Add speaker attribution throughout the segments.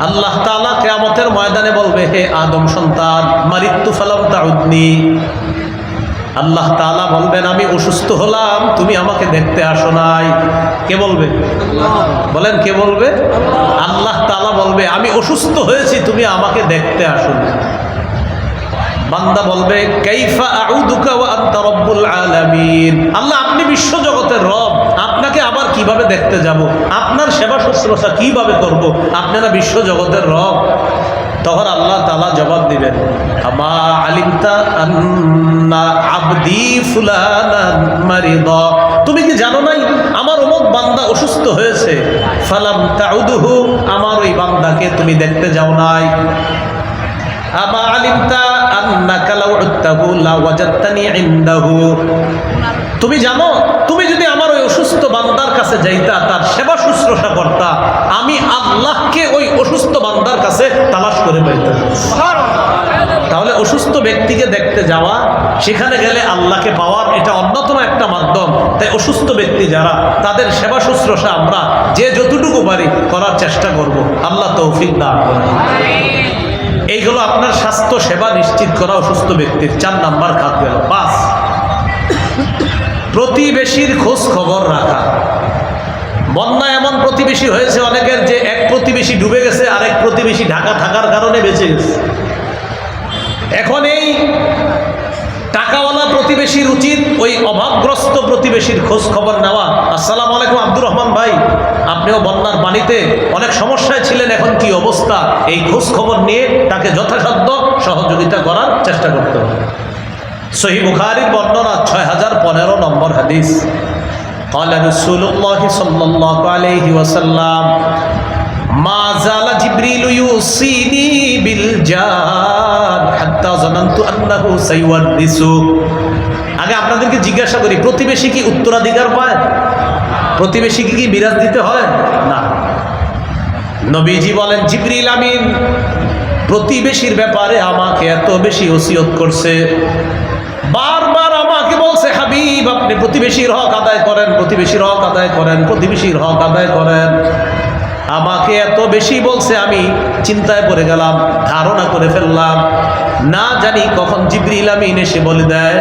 Speaker 1: আল্লাহ তাআলা কেয়ামতের ময়দানে বলবে, হে আদম সন্তান, মারিত্তু ফালাম তাউদনি। আল্লাহ তাআলা বলবেন, আমি অসুস্থ হলাম, তুমি আমাকে দেখতে আসো নাই। কে বলবে? বলেন, কে বলবে? আল্লাহ তাআলা বলবে, আমি অসুস্থ হয়েছি, তুমি আমাকে দেখতে আসো বান্দা বলবে, কাইফা আউদুকা আলামিন। আল্লাহ আপনি বিশ্ব জগতের রব আপনাকে আবার কীভাবে দেখতে যাব? আপনার সেবা শুশ্রূষা কীভাবে করব? আপনারা বিশ্ব জগতের রব। তখন আল্লাহ তাআলা জবাব দিবেন আমা আলিমতা আবদি ফুলানান তুমি কি জানো নাই? আমার অমুক বান্দা অসুস্থ হয়েছে। ফালাম তাউদুহু, আমার ওই বান্দাকে তুমি দেখতে যাও নাই। আমা আলিমতা আন্নাকা লাউ উত্তাহু, লা ওয়াজাদতানি ইনদাহু। তুমি জানো, তুমি যদি আমার ওই অসুস্থ বান্দার কাছে যাইতা, তার সেবা শুশ্রূষা করতা, আমি আল্লাহকে ওই অসুস্থ বান্দার কাছে তালাশ করে পাইতাম। তাহলে অসুস্থ ব্যক্তিকে দেখতে যাওয়া, সেখানে গেলে আল্লাহকে পাওয়ার এটা অন্যতম একটা মাধ্যম। তাই অসুস্থ ব্যক্তি যারা, তাদের সেবা শুশ্রূষা আমরা যে যতটুকু পারি করার চেষ্টা করব। আল্লাহ তৌফিক দান এইগুলো আপনার স্বাস্থ্য সেবা নিশ্চিত করা অসুস্থ ব্যক্তির চার নাম্বার খাত গেল পাঁচ প্রতিবেশীর খোঁজ খবর রাখা। বন্যা এমন প্রতিবেশী হয়েছে অনেকের যে এক প্রতিবেশী ডুবে গেছে, আরেক প্রতিবেশী ঢাকা থাকার কারণে বেঁচে গেছে। এখন এই টাকাওয়ালা প্রতিবেশীর উচিত ওই অভাবগ্রস্ত প্রতিবেশীর খোঁজ খবর নেওয়া। আসসালাম আলাইকুম আব্দুর রহমান ভাই, আপনিও বন্যার পানিতে অনেক সমস্যায় ছিলেন, এখন কি অবস্থা? এই খোঁজ খবর নিয়ে তাকে যথাসাধ্য সহযোগিতা করার চেষ্টা করতে হবে। সহি বর্ণনা ছয় হাজার পনেরো নম্বর হাদিস। قال رسول الله صلى الله عليه وسلم ما زال جبريل يوصيني بالجار حتى ظننت انه سيورثه আগে আপনাদেরকে জিজ্ঞাসা করি প্রতিবেশী কি উত্তরাধিকার পায় প্রতিবেশীকে কি বিরাজ দিতে হয় না নবীজি বলেন জিবরিল আমিন প্রতিবেশীর ব্যাপারে আমাকে এত বেশি ওসিয়ত করছে বারবার আমাকে বলছে হাবিব আপনি প্রতিবেশীর হক আদায় করেন, প্রতিবেশীর হক আদায় করেন, প্রতিবেশীর হক আদায় করেন। আমাকে এত বেশি বলছে, আমি চিন্তায় পড়ে গেলাম, ধারণা করে ফেললাম। না জানি কখন জিবরিল আমিন এসে বলে দেয়,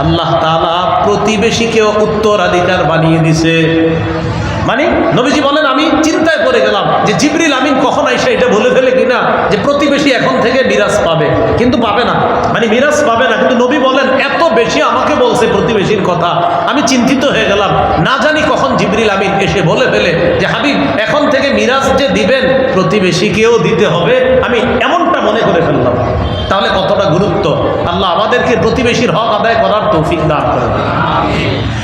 Speaker 1: আল্লাহ তাআলা প্রতিবেশীকেও উত্তরাধিকার বানিয়ে দিছে। মানে নবীজি বলেন, আমি চিন্তায় পড়ে গেলাম যে জিবরিল আমিন কখন আইসা এটা বলে ফেলে কিনা, যে প্রতিবেশী এখন থেকে মিরাজ পাবে। কিন্তু পাবে না। মানে মিরাজ পাবে না কিন্তু নবী বলেন এত বেশি আমাকে বলছে প্রতিবেশীর কথা। আমি চিন্তিত হয়ে গেলাম। না জানি কখন জিবরিল আমিন এসে বলে ফেলে যে, হাবিব, এখন থেকে মিরাজ যে দিবেন, প্রতিবেশীকেও দিতে হবে। আমি এমনটা মনে করে ফেললাম। তাহলে কতটা গুরুত্ব? আল্লাহ আমাদেরকে প্রতিবেশীর হক আদায় করার তৌফিক দান করেন।